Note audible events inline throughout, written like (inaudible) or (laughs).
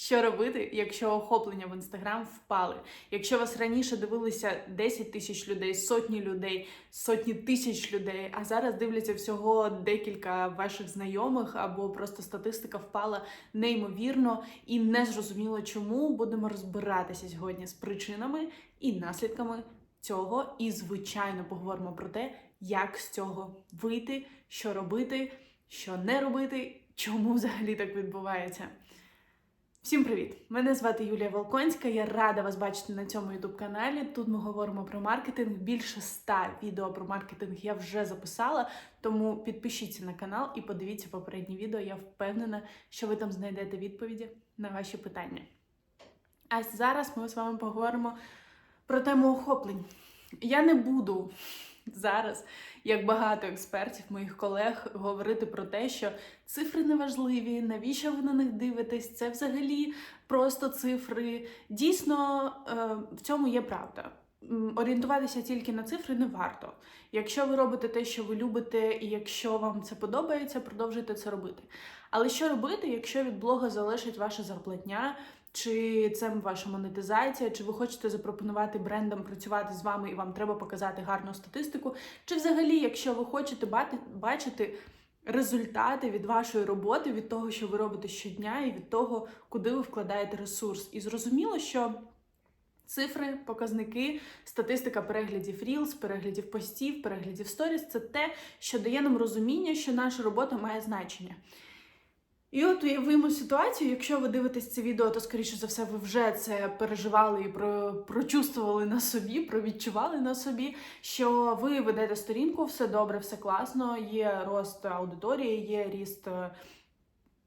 Що робити, якщо охоплення в інстаграм впали? Якщо вас раніше дивилися 10 тисяч людей, сотні людей, сотні тисяч людей, а зараз дивляться всього декілька ваших знайомих, або просто статистика впала неймовірно і не зрозуміло, чому будемо розбиратися сьогодні з причинами і наслідками цього. І, звичайно, поговоримо про те, як з цього вийти, що робити, що не робити, чому взагалі так відбувається. Всім привіт! Мене звати Юлія Волконська. Я рада вас бачити на цьому youtube каналі. Тут ми говоримо про маркетинг. Більше ста відео про маркетинг я вже записала, тому підпишіться на канал і подивіться попередні відео. Я впевнена, що ви там знайдете відповіді на ваші питання. А зараз ми з вами поговоримо про тему охоплень. Я не буду зараз, як багато експертів, моїх колег, говорити про те, що цифри не важливі, навіщо ви на них дивитесь? Це взагалі просто цифри. Дійсно, е, в цьому є правда. Орієнтуватися тільки на цифри не варто. Якщо ви робите те, що ви любите, і якщо вам це подобається, продовжуйте це робити. Але що робити, якщо від блога залежить ваша зарплатня? Чи це ваша монетизація, чи ви хочете запропонувати брендам працювати з вами і вам треба показати гарну статистику? Чи взагалі, якщо ви хочете бачити результати від вашої роботи, від того, що ви робите щодня, і від того, куди ви вкладаєте ресурс? І зрозуміло, що цифри, показники, статистика переглядів Reels, переглядів постів, переглядів сторіс це те, що дає нам розуміння, що наша робота має значення. І от уявимо ситуацію, якщо ви дивитесь це відео, то скоріше за все ви вже це переживали і про, прочувствували на собі, провідчували на собі, що ви ведете сторінку, все добре, все класно, є рост аудиторії, є ріст е,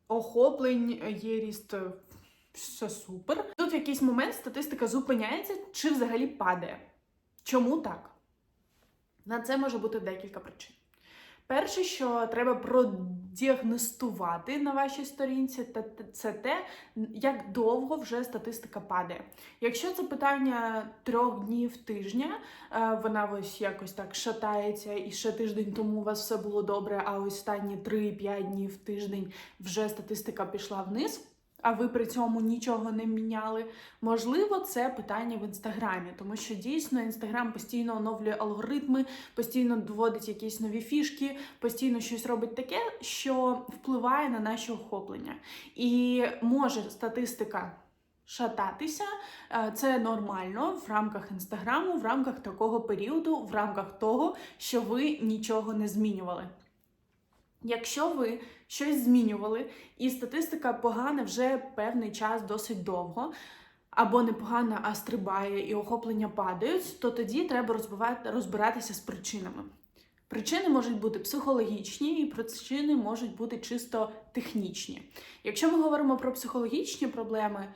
охоплень, є ріст. е, Все супер. Тут в якийсь момент статистика зупиняється чи взагалі падає. Чому так? На це може бути декілька причин. Перше, що треба продіагностувати на вашій сторінці, та- це те, як довго вже статистика падає. Якщо це питання трьох днів тижня, е, вона ось якось так шатається, і ще тиждень тому у вас все було добре, а останні 3-5 днів тиждень вже статистика пішла вниз. А ви при цьому нічого не міняли. Можливо, це питання в інстаграмі, тому що дійсно інстаграм постійно оновлює алгоритми, постійно доводить якісь нові фішки, постійно щось робить таке, що впливає на наші охоплення. І може статистика шататися, е, це нормально в рамках інстаграму, в рамках такого періоду, в рамках того, що ви нічого не змінювали. Якщо ви щось змінювали, і статистика погана вже певний час досить довго, або не погана, а стрибає, і охоплення падають, то тоді треба розбиратися з причинами. Причини можуть бути психологічні, і причини можуть бути чисто технічні. Якщо ми говоримо про психологічні проблеми,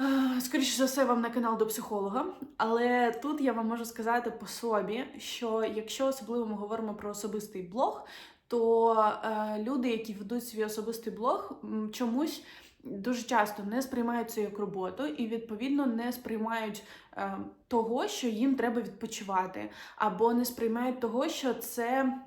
е, скоріше за все, вам на канал до психолога. Але тут я вам можу сказати по собі, що якщо особливо ми говоримо про особистий блог, то е, люди, які ведуть свій особистий блог, чомусь дуже часто не сприймають це як роботу і відповідно не сприймають е, того, що їм треба відпочивати, або не сприймають того, що це.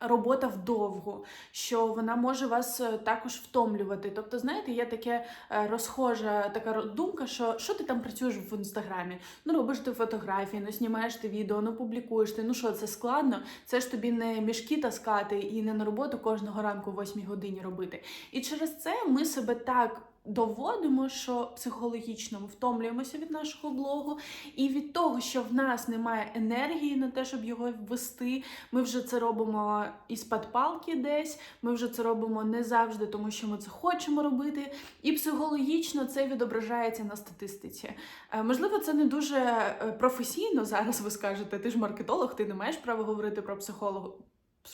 Робота вдовгу, що вона може вас е, також втомлювати. Тобто, знаєте, є таке е, розхожа така думка, що що ти там працюєш в інстаграмі? Ну робиш ти фотографії, ну знімаєш ти відео, ну публікуєш ти. Ну що, це складно? Це ж тобі не мішки таскати і не на роботу кожного ранку о 8 годині робити. І через це ми себе так. Доводимо, що психологічно ми втомлюємося від нашого блогу, і від того, що в нас немає енергії на те, щоб його ввести, ми вже це робимо із-пад палки десь. Ми вже це робимо не завжди, тому що ми це хочемо робити. І психологічно це відображається на статистиці. Е, Можливо, це не дуже е, професійно зараз. Ви скажете, ти ж маркетолог, ти не маєш права говорити про психолог.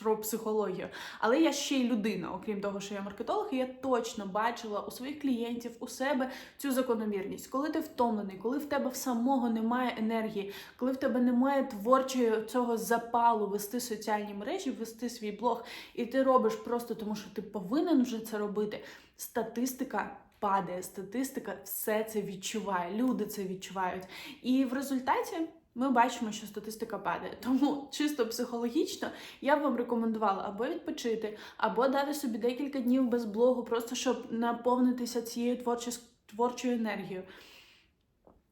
Про психологію, але я ще й людина, окрім того, що я маркетолог, і я точно бачила у своїх клієнтів у себе цю закономірність. Коли ти втомлений, коли в тебе в самого немає енергії, коли в тебе немає творчої цього запалу вести соціальні мережі, вести свій блог, і ти робиш просто тому, що ти повинен вже це робити. Статистика падає, статистика все це відчуває. Люди це відчувають. І в результаті ми бачимо, що статистика падає. (laughs) Тому чисто психологічно я б вам рекомендувала або відпочити, або дати собі декілька днів без блогу, просто щоб наповнитися цією творчою, творчою енергією.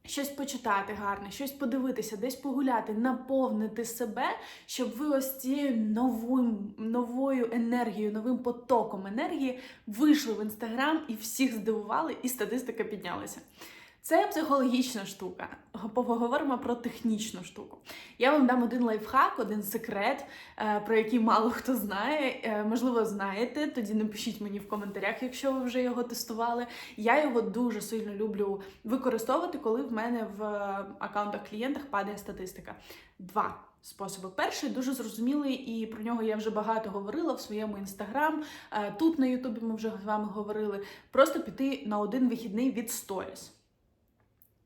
Щось почитати гарне, щось подивитися, десь погуляти, наповнити себе, щоб ви ось цією новим, новою енергією, новим потоком енергії вийшли в інстаграм і всіх здивували, і статистика піднялася. Це психологічна штука. Поговоримо про технічну штуку. Я вам дам один лайфхак, один секрет, е, про який мало хто знає. Е, Можливо, знаєте. Тоді напишіть мені в коментарях, якщо ви вже його тестували. Я його дуже сильно люблю використовувати, коли в мене в аккаунтах клієнтах падає статистика. Два способи. Перший дуже зрозумілий, і про нього я вже багато говорила в своєму інстаграм. Е, Тут на Ютубі ми вже з вами говорили. Просто піти на один вихідний від сторіс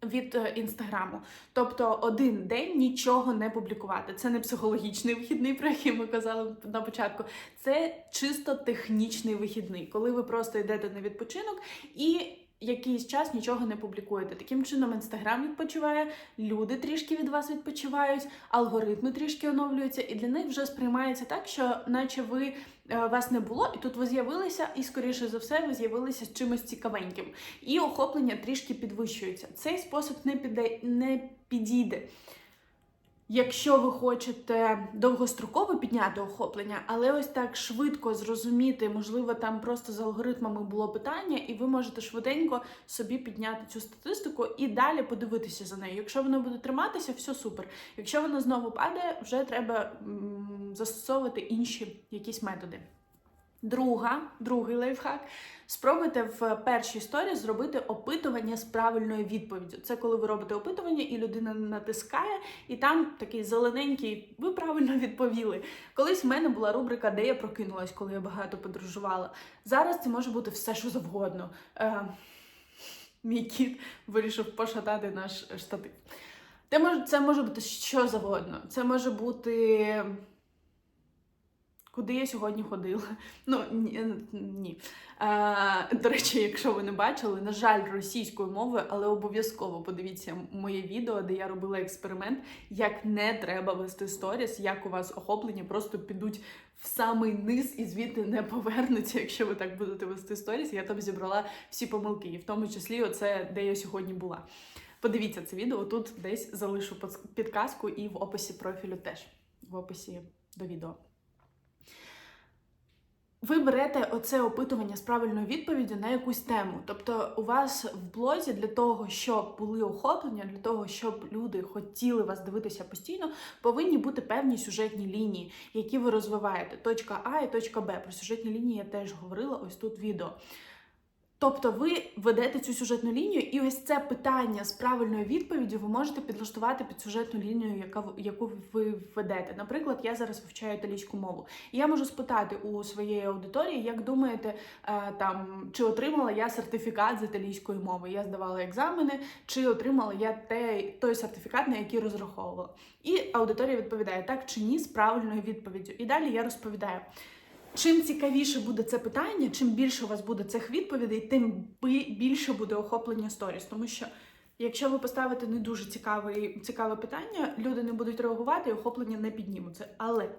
від е, інстаграму. Тобто один день нічого не публікувати. Це не психологічний вихідний, про який ми казали на початку. Це чисто технічний вихідний, коли ви просто йдете на відпочинок і. Якийсь час нічого не публікуєте. Таким чином, інстаграм відпочиває, люди трішки від вас відпочивають, алгоритми трішки оновлюються, і для них вже сприймається так, що наче ви е, вас не було, і тут ви з'явилися, і скоріше за все, ви з'явилися з чимось цікавеньким. І охоплення трішки підвищується. Цей спосіб не піде не підійде. Якщо ви хочете довгостроково підняти охоплення, але ось так швидко зрозуміти, можливо, там просто з алгоритмами було питання, і ви можете швиденько собі підняти цю статистику і далі подивитися за нею. Якщо воно буде триматися, все супер. Якщо воно знову падає, вже треба м, застосовувати інші якісь методи. Друга, другий лайфхак. Спробуйте в першій історії зробити опитування з правильною відповіддю. Це коли ви робите опитування, і людина натискає, і там такий зелененький, ви правильно відповіли. Колись в мене була рубрика, де я прокинулась, коли я багато подорожувала. Зараз це може бути все, що завгодно. Е, мій кіт вирішив пошатати наш штатив. Це може бути що завгодно. Це може бути. Куди я сьогодні ходила? (laughs) Ну ні. ні. А, до речі, якщо ви не бачили, на жаль, російською мовою, але обов'язково подивіться моє відео, де я робила експеримент, як не треба вести сторіс, як у вас охоплення просто підуть в самий низ і звідти не повернуться, (laughs) якщо ви так будете вести сторіс. Я там зібрала всі помилки, і в тому числі оце, де я сьогодні була. Подивіться це відео, тут десь залишу підказку і в описі профілю теж, в описі до відео. Ви берете оце опитування з правильною відповіддю на якусь тему. Тобто, у вас в блозі для того, щоб були охоплення, для того, щоб люди хотіли вас дивитися постійно, повинні бути певні сюжетні лінії, які ви розвиваєте. Точка А і точка Б. Про сюжетні лінії я теж говорила ось тут відео. Тобто ви ведете цю сюжетну лінію, і ось це питання з правильною відповіддю ви можете підлаштувати під сюжетну лінію, яка яку ви ведете. Наприклад, я зараз вивчаю італійську мову. І я можу спитати у своєї аудиторії, як думаєте, е, там чи отримала я сертифікат з італійської мови? Я здавала екзамени, чи отримала я те, той сертифікат, на який розраховувала. І аудиторія відповідає так чи ні з правильною відповіддю. І далі я розповідаю. Чим цікавіше буде це питання, чим більше у вас буде цих відповідей, тим більше буде охоплення сторіс. Тому що, якщо ви поставите не дуже цікаве, цікаве питання, люди не будуть реагувати і охоплення не піднімуться. Але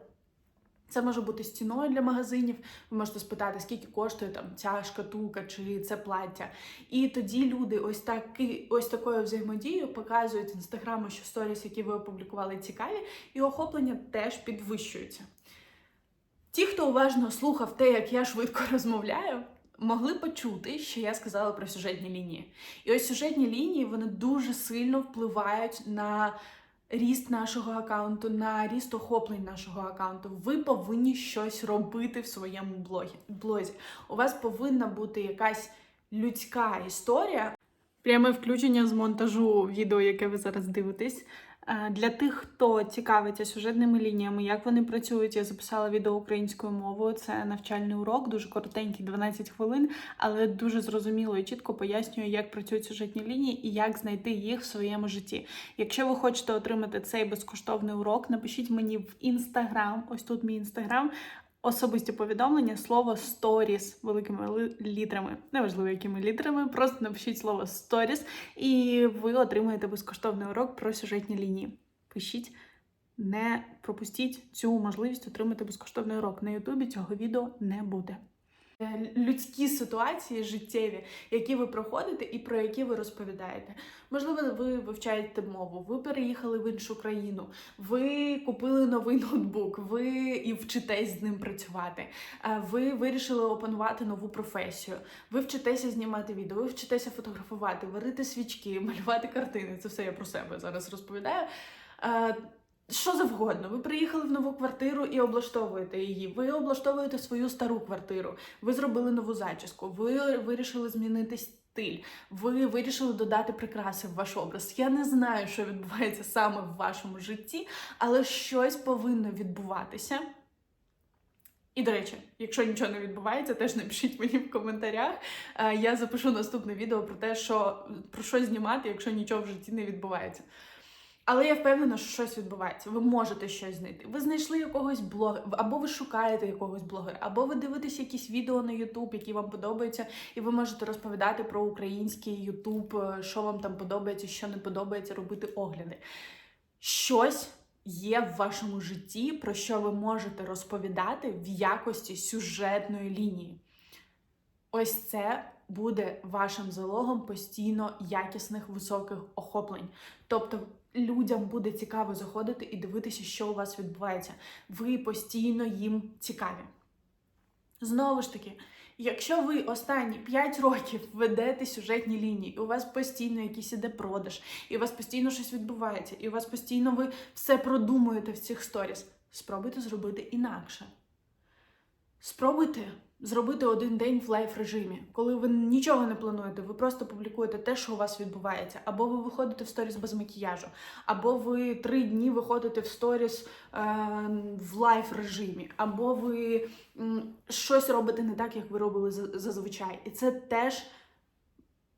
це може бути стіною для магазинів. Ви можете спитати, скільки коштує там ця шкатулка чи це плаття. І тоді люди ось таки, ось такою взаємодією показують інстаграму, що сторіс, які ви опублікували, цікаві, і охоплення теж підвищується. Ті, хто уважно слухав те, як я швидко (laughs) розмовляю, могли почути, що я сказала про сюжетні лінії. І ось сюжетні лінії вони дуже сильно впливають на ріст нашого аккаунту, на ріст охоплень нашого аккаунту. Ви повинні щось робити в своєму блогі, блозі. У вас повинна бути якась людська історія. Пряме включення з монтажу відео, яке ви зараз дивитесь. Е, для тих, хто цікавиться сюжетними лініями, як вони працюють, я записала відео українською мовою. Це навчальний урок, дуже коротенький, 12 хвилин, але дуже зрозуміло і чітко пояснюю, як працюють сюжетні лінії і як знайти їх в своєму житті. Якщо ви хочете отримати цей безкоштовний урок, напишіть мені в інстаграм. Ось тут мій інстаграм. Особисті повідомлення слово сторіс великими літрами, неважливо, якими літрами, просто напишіть слово сторіс, і ви отримаєте безкоштовний урок про сюжетні лінії. пишіть. Не пропустіть цю можливість отримати безкоштовний урок. На Ютубі цього відео не буде. Е, Людські ситуації життєві, які ви проходите і про які ви розповідаєте. Можливо, ви вивчаєте мову, ви переїхали в іншу країну, ви купили новий ноутбук, ви і вчитесь з ним працювати. е, Ви вирішили опанувати нову професію. Ви вчитеся знімати відео, ви вчитеся фотографувати, варити свічки, малювати картини. Це все я про себе зараз розповідаю. Що завгодно, ви приїхали в нову квартиру і облаштовуєте її. Ви облаштовуєте свою стару квартиру. Ви зробили нову зачіску. Ви вирішили змінити стиль. Ви вирішили додати прикраси в ваш образ. Я не знаю, що відбувається саме в вашому житті, але щось повинно відбуватися. І, до речі, якщо нічого не відбувається, теж напишіть мені в коментарях. Е, Я запишу наступне відео про те, що про що знімати, якщо нічого в житті не відбувається. Але я впевнена, що щось відбувається. Ви можете щось знайти. Ви знайшли якогось блогера, або ви шукаєте якогось блогера, або ви дивитесь якісь відео на YouTube, які вам подобаються, і ви можете розповідати про український YouTube, е, що вам там подобається, що не подобається, робити огляди. Щось є в вашому житті, про що ви можете розповідати в якості сюжетної лінії. Ось це буде вашим залогом постійно якісних високих охоплень. Тобто людям буде цікаво заходити і дивитися, що у вас відбувається. Ви постійно їм цікаві. Знову ж таки, якщо ви останні 5 років ведете сюжетні лінії, і у вас постійно якийсь іде продаж, і у вас постійно щось відбувається, і у вас постійно ви все продумуєте в цих сторіс, спробуйте зробити інакше. Спробуйте зробити один день в лайф режимі, коли ви нічого не плануєте, ви просто публікуєте те, що у вас відбувається, або ви виходите в сторіс без макіяжу, або ви три дні виходите в сторіс е, в лайф режимі, або ви щось робите не так, як ви робили зазвичай. І це теж.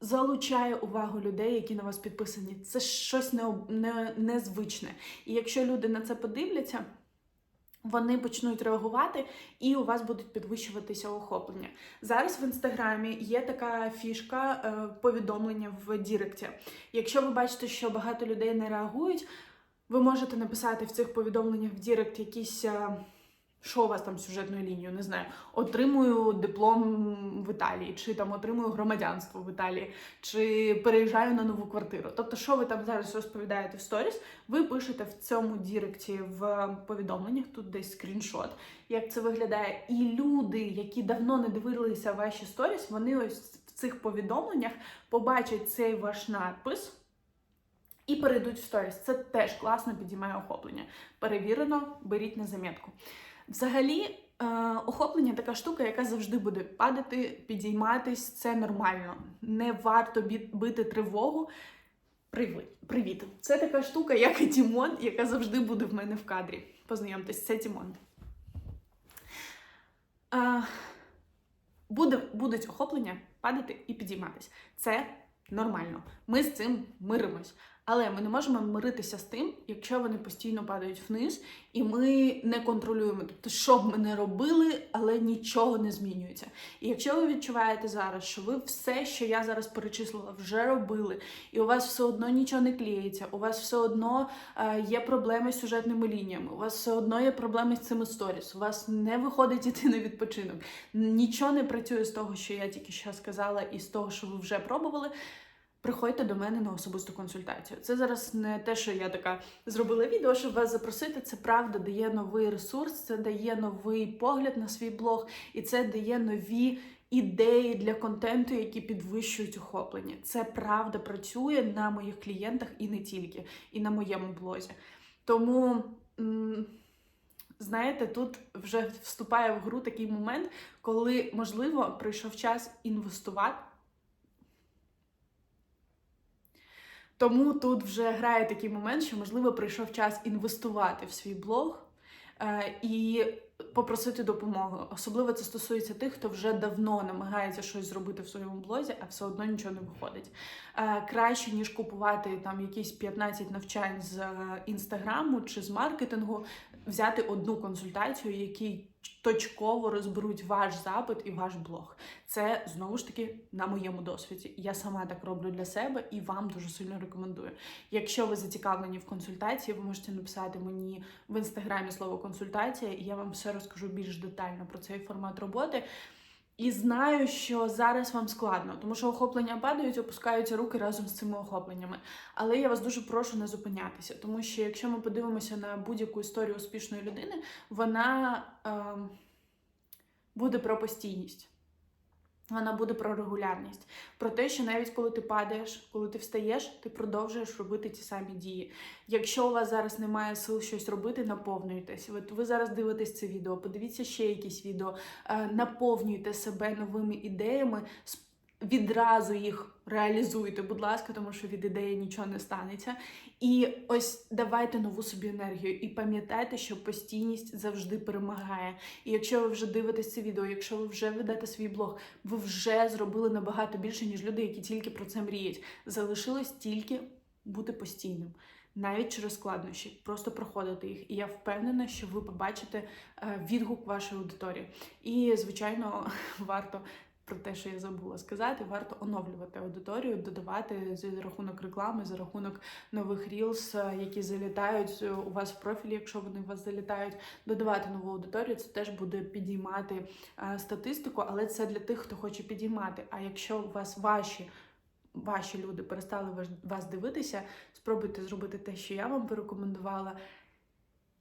Залучає увагу людей, які на вас підписані. Це щось не, не, незвичне. І якщо люди на це подивляться, вони почнуть реагувати, і у вас будуть підвищуватися охоплення. Зараз в інстаграмі є така фішка е, повідомлення в Діректі. Якщо ви бачите, що багато людей не реагують, ви можете написати в цих повідомленнях в Дірект якісь. Що у вас там сюжетною лінією, не знаю, отримую диплом в Італії, чи там отримую громадянство в Італії, чи переїжджаю на нову квартиру. Тобто, що ви там зараз розповідаєте в сторіс, ви пишете в цьому діректі в повідомленнях, тут десь скріншот, як це виглядає. І люди, які давно не дивилися ваші сторіс, вони ось в цих повідомленнях побачать цей ваш надпис. І перейдуть в сторіс. Це теж класно підіймає охоплення. Перевірено, беріть на замітку. Взагалі, е, охоплення така штука, яка завжди буде падати, підійматись, це нормально. Не варто бити тривогу. Привіт. Це така штука, як і Тімон, яка завжди буде в мене в кадрі. Познайомтесь, це Тімон. Е, буде, будуть охоплення падати і підійматись. Це нормально. Ми з цим миримось. Але ми не можемо миритися з тим, якщо вони постійно падають вниз, і ми не контролюємо. Тобто, що б ми не робили, але нічого не змінюється. І якщо ви відчуваєте зараз, що ви все, що я зараз перечислила, вже робили, і у вас все одно нічого не клеїться, у вас все одно е, є проблеми з сюжетними лініями, у вас все одно є проблеми з цими сторіс, у вас не виходить іти на відпочинок, нічого не працює з того, що я тільки що сказала, і з того, що ви вже пробували. Приходьте до мене на особисту консультацію. Це зараз не те, що я така зробила відео, щоб вас запросити. Це правда дає новий ресурс, це дає новий погляд на свій блог, і це дає нові ідеї для контенту, які підвищують охоплення. Це правда працює на моїх клієнтах і не тільки, і на моєму блозі. Тому. Знаєте, тут вже вступає в гру такий момент, коли, можливо, прийшов час інвестувати. Тому тут вже грає такий момент, що можливо прийшов час інвестувати в свій блог е, і попросити допомоги. Особливо це стосується тих, хто вже давно намагається щось зробити в своєму блозі, а все одно нічого не виходить. Е, краще ніж купувати там якісь 15 навчань з е, інстаграму чи з маркетингу, взяти одну консультацію, який точково розберуть ваш запит і ваш блог. Це знову ж таки на моєму досвіді. Я сама так роблю для себе і вам дуже сильно рекомендую. Якщо ви зацікавлені в консультації, ви можете написати мені в інстаграмі слово консультація, і я вам все розкажу більш детально про цей формат роботи. І знаю, що зараз вам складно, тому що охоплення падають, опускаються руки разом з цими охопленнями. Але я вас дуже прошу не зупинятися, тому що якщо ми подивимося на будь-яку історію успішної людини, вона е, буде про постійність. Вона буде про регулярність, про те, що навіть коли ти падаєш, коли ти встаєш, ти продовжуєш робити ті самі дії. Якщо у вас зараз немає сил щось робити, наповнюйтесь. От ви зараз дивитесь це відео, подивіться ще якісь відео, е, наповнюйте себе новими ідеями, відразу їх реалізуйте, будь ласка, тому що від ідеї нічого не станеться. І ось давайте нову собі енергію. І пам'ятайте, що постійність завжди перемагає. І якщо ви вже дивитесь це відео, якщо ви вже ведете свій блог, ви вже зробили набагато більше, ніж люди, які тільки про це мріють. Залишилось тільки бути постійним. Навіть через складнощі, просто проходити їх. І я впевнена, що ви побачите е, відгук вашої аудиторії. І, звичайно, (laughs) варто про те, що я забула сказати, варто оновлювати аудиторію, додавати за рахунок реклами, за рахунок нових рілс, е, які залітають е, у вас в профілі, якщо вони у вас залітають, додавати нову аудиторію. Це теж буде підіймати е, статистику, але це для тих, хто хоче підіймати. А якщо у вас ваші ваші люди перестали вас дивитися, спробуйте зробити те, що я вам порекомендувала.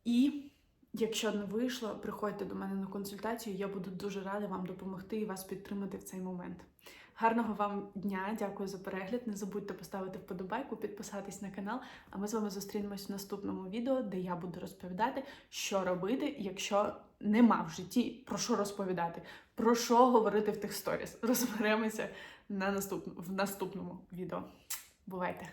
І якщо не вийшло, приходьте до мене на консультацію. Я буду дуже рада вам допомогти і вас підтримати в цей момент. Гарного вам дня, дякую за перегляд. Не забудьте поставити вподобайку, підписатись на канал. А ми з вами зустрінемось в наступному відео, де я буду розповідати, що робити, якщо нема в житті про що розповідати, про що говорити в тих сторіс. Розберемося на наступ... в наступному відео. Бувайте!